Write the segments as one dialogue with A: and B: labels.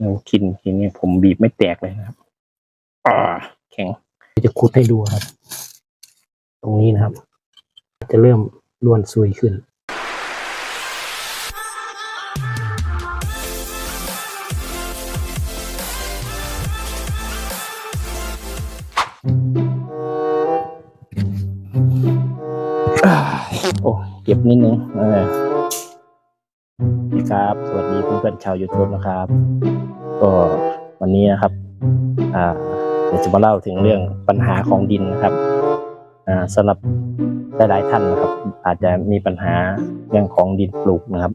A: เรากินทีนี้ผมบีบไม่แตกเลยนะครับอ่าแข็ง
B: จะขุดให้ดูครับ ตรงนี้นะครับ จะเริ่มร่วนซุยขึ้น
A: อ่าโอ้เก็บนิดนึงเออนี่ ครับ สวัสดีเพื่อนๆชาวยูทูบนะครับ ก็วันนี้นะครับ อ่าเดี๋ยวจะมาเล่าถึงเรื่องปัญหาของดินนะครับ อ่าสำหรับหลายๆท่านนะครับ อาจจะมีปัญหาเรื่องของดินปลูกนะครับ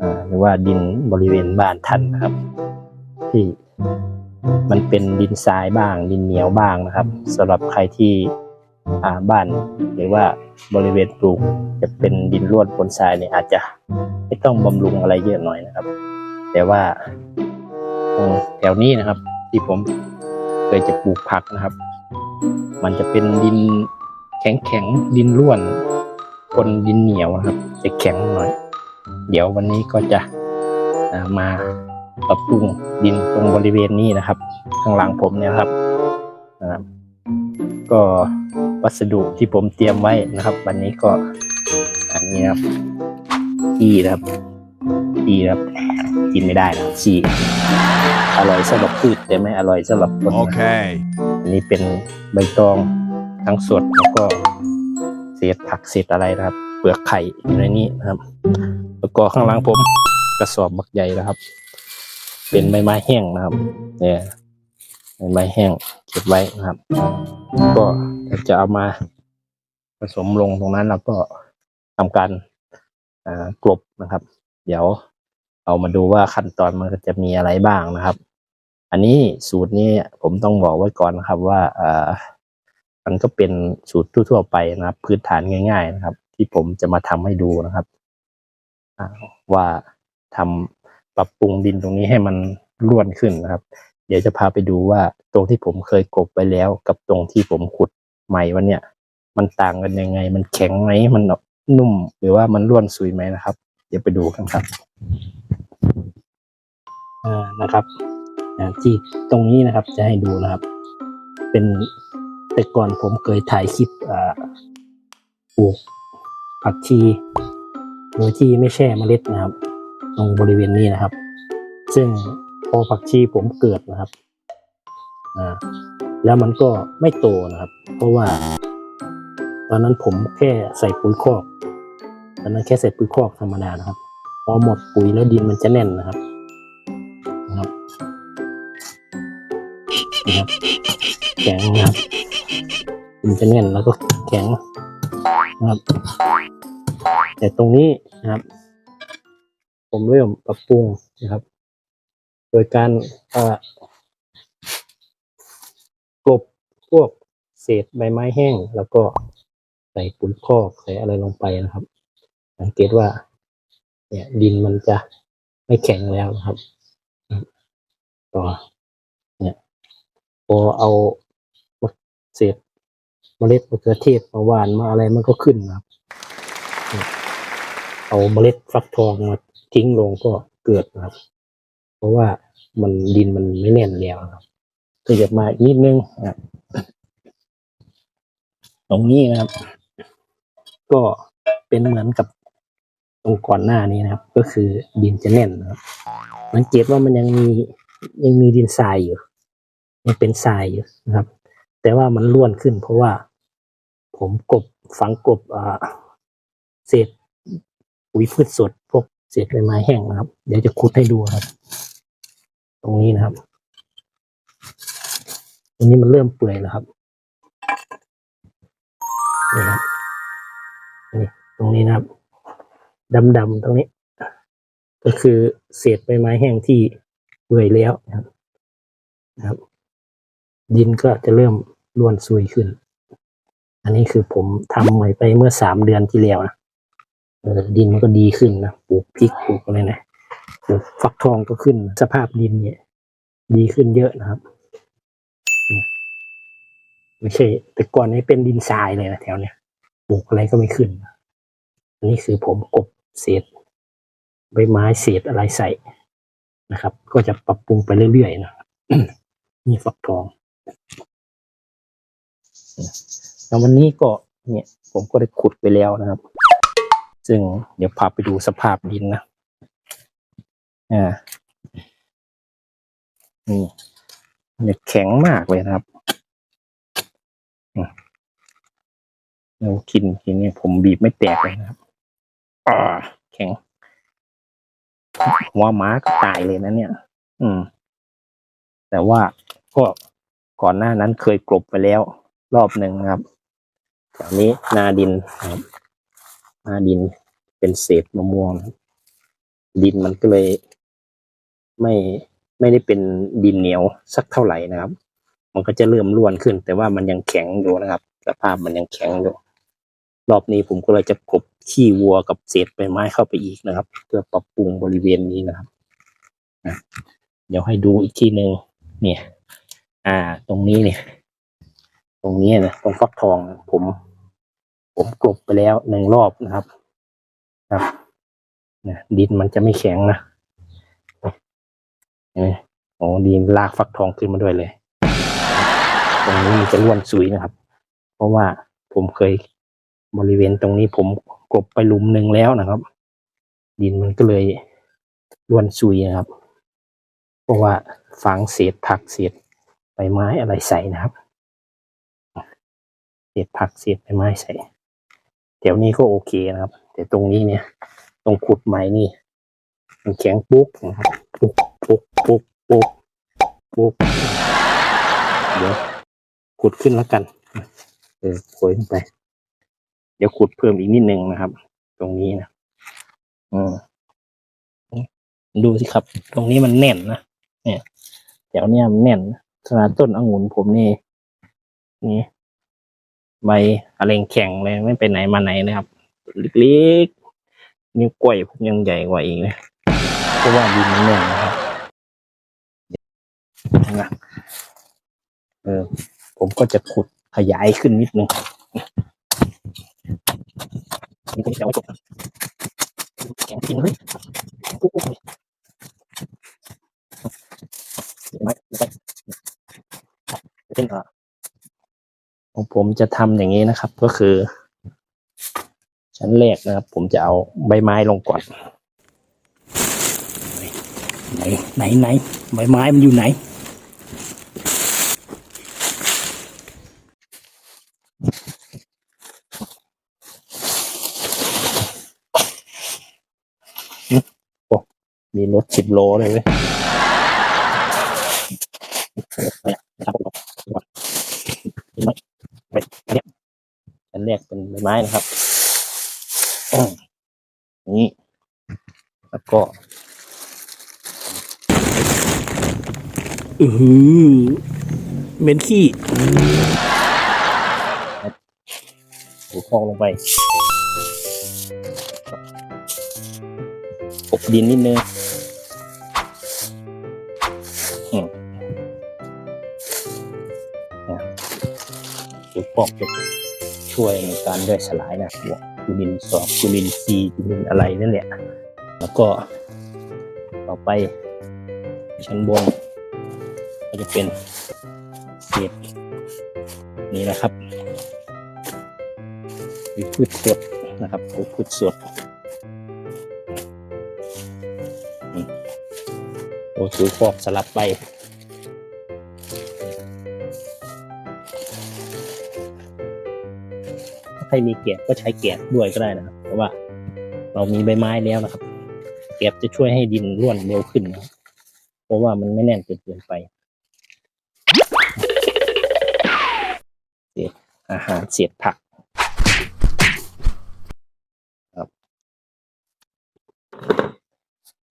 A: อ่าหรือว่าดินบริเวณบ้านท่านนะครับ ที่มันเป็นดินทรายบ้าง ดินเหนียวบ้างนะครับสำหรับใครที่ บ้านหรือว่าบริเวณปลูกจะเป็นดินร่วนปนทรายเนี่ยอาจจะไม่ต้องบำรุงอะไรเยอะหน่อยนะครับ แต่ว่าตรงแถวนี้นะครับ ที่ผมเคยจะปลูกผักนะครับ มันจะเป็นดินแข็งแข็งๆดินร่วนปนดินเหนียวนะครับ จะแข็งหน่อย เดี๋ยววันนี้ก็จะามาปรับปรุงดินตรงบริเวณนี้นะครับ ข้างหลังผมเนี่ยครับนะครับ ก็ วัสดุที่ผมเตรียมไว้นะครับ วันนี้ก็อันนี้นะครับชีนะครับชีนะครับกินไม่ได้นะครับชีอร่อยสำหรับพืชแต่ไม่อร่อยสำหรับคนนะ
C: Okay.
A: อันนี้เป็นใบตองทั้งสดแล้วก็เศษผักเศษอะไรนะครับ เปลือกไข่อยู่ในนี้นะครับ แล้วก็ข้างหล่างผมกระสอบบักใหญ่นะครับ เป็นใบไม้แห้งนะครับ เนี่ยใบไม้แห้งเก็บไว้นะครับ ก็ จะเอามาผสมลงตรงนั้นแล้วก็ทำการอ่ากลบนะครับ เดี๋ยวเอามาดูว่าขั้นตอนมันจะมีอะไรบ้างนะครับ อันนี้สูตรนี้ผมต้องบอกไว้ก่อนนะครับว่าอ่ามันก็เป็นสูตรทั่วๆไปนะครับ พื้นฐานง่าย ๆ นะครับ ที่ผมจะมาทำให้ดูนะครับอ่าว่าทำปรับปรุงดินตรงนี้ให้มันร่วนขึ้นนะครับ เดี๋ยวจะพาไปดูว่าตรงที่ผมเคยกลบไปแล้วกับตรงที่ผมขุด ใหม่วันเนี้ยมันต่างกันยังไง มันแข็งไหมมันนุ่มหรือว่ามันร่วนซุยไหมนะครับ เดี๋ยวไปดูกันครับอ่านะครับที่ตรงนี้นะครับจะให้ดูนะครับ เป็นแต่ก่อนผมเคยถ่ายคลิปอ่าปลูกผักชีโดยที่ไม่แช่เมล็ดนะครับ ตรงบริเวณนี้นะครับ ซึ่งพอผักชีผมเกิดนะครับ อ่า แล้วมันก็ไม่โตนะครับ เพราะว่า ตอนนั้นผมแค่ใส่ปุ๋ยคอกตอนนั้นแค่ใส่ปุ๋ยคอกธรรมดานะครับ พอหมดปุ๋ยแล้วดินมันจะแน่นนะครับนะครับนะครับแข็งนะครับมันจะแน่นแล้วก็แข็งนะครับ แต่ตรงนี้นะครับ ผมเริ่มปรับปรุงนะครับ โดยการเอ่อกลบพวก ศษใบไม้แห้ง แล้วก็ใส่ปุ๋ยคอกใส่อะไรลงไปนะครับ สังเกตว่า เนี่ย ดินมันจะไม่แข็งแล้วนะครับ ต่อ เนี่ยพอเอาเศษเมล็ดมะเขือเทศมาหว่านมาอะไรมันก็ขึ้นนะครับ เอาเมล็ดฟักทองมาทิ้งลงก็เกิดนะครับ เพราะว่ามันดินมันไม่แน่นแล้วครับขยับมาอีกนิดนึงนะครับ ตรงนี้นะครับ ก็เป็นเหมือนกับตรงก่อนหน้านี้นะครับ ก็คือดินจะแน่นนะครับสังเกตว่ามันยังมียังมีดินทรายอยู่ ยังเป็นทรายอยู่นะครับ แต่ว่ามันร่วนขึ้น เพราะว่าผมกบฝังกบเศษปุ๋ยพืชสดพวกเศษใบไม้แห้งนะครับ เดี๋ยวจะขุดให้ดูครับ ตรงนี้นะครับ ตรงนี้มันเริ่มเปื่อยแล้วครับ นี่นะครับนี่ตรงนี้นะครับดำๆตรงนี้ ก็คือเศษใบไม้แห้งที่เปื่อยแล้วนะครับนะครับ ดินก็จะเริ่มร่วนซุยขึ้น อันนี้คือผมทำใหม่ไปเมื่อสามเดือนที่แล้วนะเออดินมันก็ดีขึ้นนะปลูกพริกปลูกอะไรนะปลูกฟักทองก็ขึ้นสภาพดินเนี่ย ดีขึ้นเยอะนะครับ ไม่ใช่ แต่ก่อนนี้เป็นดินทรายเลยนะแถวเนี้ยปลูกอะไรก็ไม่ขึ้น อันนี้คือผมกบเศษใบไม้เศษอะไรใส่
B: นะครับ ก็จะปรับปรุงไปเรื่อยๆนะนี่ฟักทอง
A: แล้ววันนี้ก็เนี่ย ผมก็ได้ขุดไปแล้วนะครับ ซึ่งเดี๋ยวพาไปดูสภาพดินนะอ่านี่เนี่ยแข็งมากเลยนะครับ เรากินกินเนี่ยผมบีบไม่แตกเลยนะครับอ่าแข็งหัวหม้าก็ตายเลยนะเนี่ย อืม แต่ว่าก็ก่อนหน้านั้นเคยกลบไปแล้ว รอบหนึ่งครับแถวนี้นาดินครับนาดินเป็นเศษมะม่วงดินมันก็เลย ไม่ไม่ได้เป็นดินเหนียวสักเท่าไหร่นะครับ มันก็จะเริ่มร่วนขึ้น แต่ว่ามันยังแข็งอยู่นะครับ สภาพมันยังแข็งอยู่ รอบนี้ผมก็เลยจะกบขี้วัวกับเศษใบไม้เข้าไปอีกนะครับ เพื่อปรับปรุงบริเวณนี้นะครับเดี๋ยวให้ดูอีกทีหนึ่งเนี่ย อ่า ตรงนี้เนี่ย ตรงนี้นะตรงฟักทองผม ผมกลบไปแล้วหนึ่งรอบนะครับ ครับนะดินมันจะไม่แข็งนะโอ้ดินลากฟักทองขึ้นมาด้วยเลย ตรงนี้มันจะร่วนซุยนะครับ เพราะว่าผมเคยบริเวณตรงนี้ผมกบไปหลุมหนึ่งแล้วนะครับ ดินมันก็เลยร่วนซุยนะครับ เพราะว่าฝังเศษผักเศษใบไม้อะไรใส่นะครับ เศษผักเศษใบไม้ใส่แถวนี้ก็โอเคนะครับ แต่ตรงนี้เนี่ย ตรงขุดใหม่นี่ มันแข็งปุ๊กนะครับปุ๊กปุ๊กปุ๊กปุ๊กปุ๊กเดี๋ยว ขุดขึ้นแล้วกัน เออโขยขึ้นไป เดี๋ยวขุดเพิ่มอีกนิดนึงนะครับ ตรงนี้นะอืมดูสิครับ ตรงนี้มันแน่นนะเนี่ยแถวเนี้ยมันแน่นขนาดต้นองุ่นผมนี่ นี่ ใบอะไรแข็งเลยไม่ไปไหนมาไหนนะครับเล็กๆนิ้วก้อยผมยังใหญ่กว่าอีกนะเพราะว่าดินมันแน่นนะครับนะเออ ผมก็จะขุดขยายขึ้นนิดนึงนี่ก็จะเอาจบแข็งจริงเลยปุ๊บปุ๊บเลยเห็นไหนไหมเป็นอะของผมจะทำอย่างนี้นะครับ ก็คือ ชั้นแรกนะครับ ผมจะเอาใบไม้ลงก่อนไหนไหนไหนใบไม้มันอยู่ไหน มีรถสิบโลเลยเว้ยนะครับผมไปเนี่ยอันแรกเป็นใบไม้นะครับนี้แล้วก็
B: อือหือเหม็นขี้
A: ถูคลองลงไปกบดินนิดนึง อืมเนี่ยถูฟอกจะช่วยในการย่อยสลายนะพวกจุลินทรีย์จุลินทรีย์จุลินอะไรนั่นแหละ แล้วก็ต่อไปชั้นบนก็จะเป็นเศษนี่นะครับพืชสดนะครับพืชสด โอ้ถือฟอกสลับไป ถ้าใครมีแกะก็ใช้แกะด้วยก็ได้นะครับ เพราะว่าเรามีใบไม้แล้วนะครับแกะจะช่วยให้ดินร่วนเร็วขึ้นนะเพราะว่ามันไม่แน่นจนเกินไปเศษอาหารเศษผัก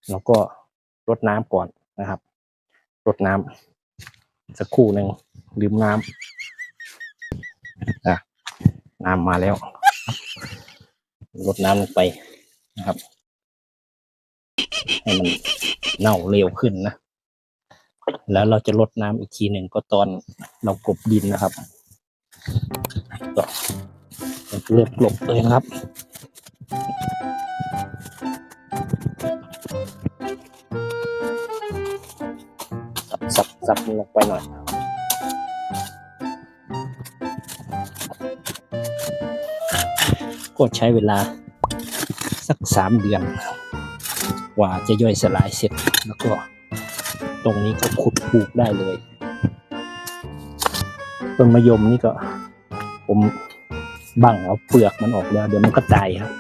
A: แล้วก็รดน้ำก่อน นะครับรดน้ำสักครู่หนึ่งลืมน้ำอะน้ำมาแล้วรดน้ำลงไปนะครับ ให้มันเน่าเร็วขึ้นนะ แล้วเราจะลดน้ำอีกทีหนึ่งก็ตอนเรากลบดินนะครับก็เริ่มกลบเลยนะครับ สับมันลงไปหน่อยก็ใช้เวลาสักสามเดือนกว่าจะย่อยสลายเสร็จแล้วก็ตรงนี้ก็ขุดปลูกได้เลยต้นมะยมนี่ก็ ผมบั่งเอาเปลือกมันออกแล้ว เดี๋ยวมันก็ตายครับ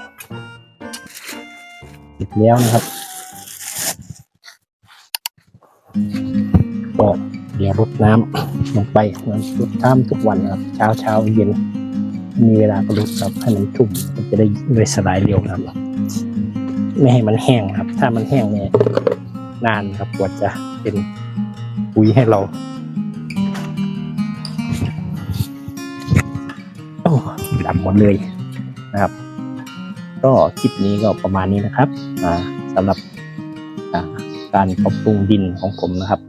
A: เสร็จแล้วนะครับ ก็เดี๋ยวรดน้ำลงไปรดน้ำทุกวันนะครับ เช้าเช้าเย็น มีเวลาก็รดครับให้มันชุ่มมันจะได้ย่อยสลายเร็วนะครับ ไม่ให้มันแห้งครับ ถ้ามันแห้งเนี่ยนานครับกว่าจะเป็นปุ๋ยให้เราโอ้ดำหมดเลยนะครับ ก็คลิปนี้ก็ประมาณนี้นะครับสำหรับการปรับปรุงดินของผมนะครับ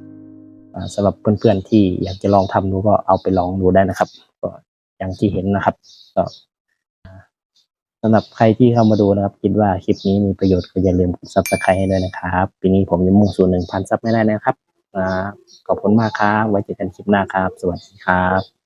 A: สำหรับเพื่อนๆที่อยากจะลองทำดูก็เอาไปลองดูได้นะครับ ก็อย่างที่เห็นนะครับก็อ่าสำหรับใครที่เข้ามาดูนะครับ คิดว่าคลิปนี้มีประโยชน์ก็อย่าลืมกดซับสไครต์ให้ด้วยนะครับ ปีนี้ผมยังมุ่งสู่หนึ่งพันซับไม่ได้นะครับขอบคุณมากครับ ไว้เจอกันคลิปหน้าครับ สวัสดีครับ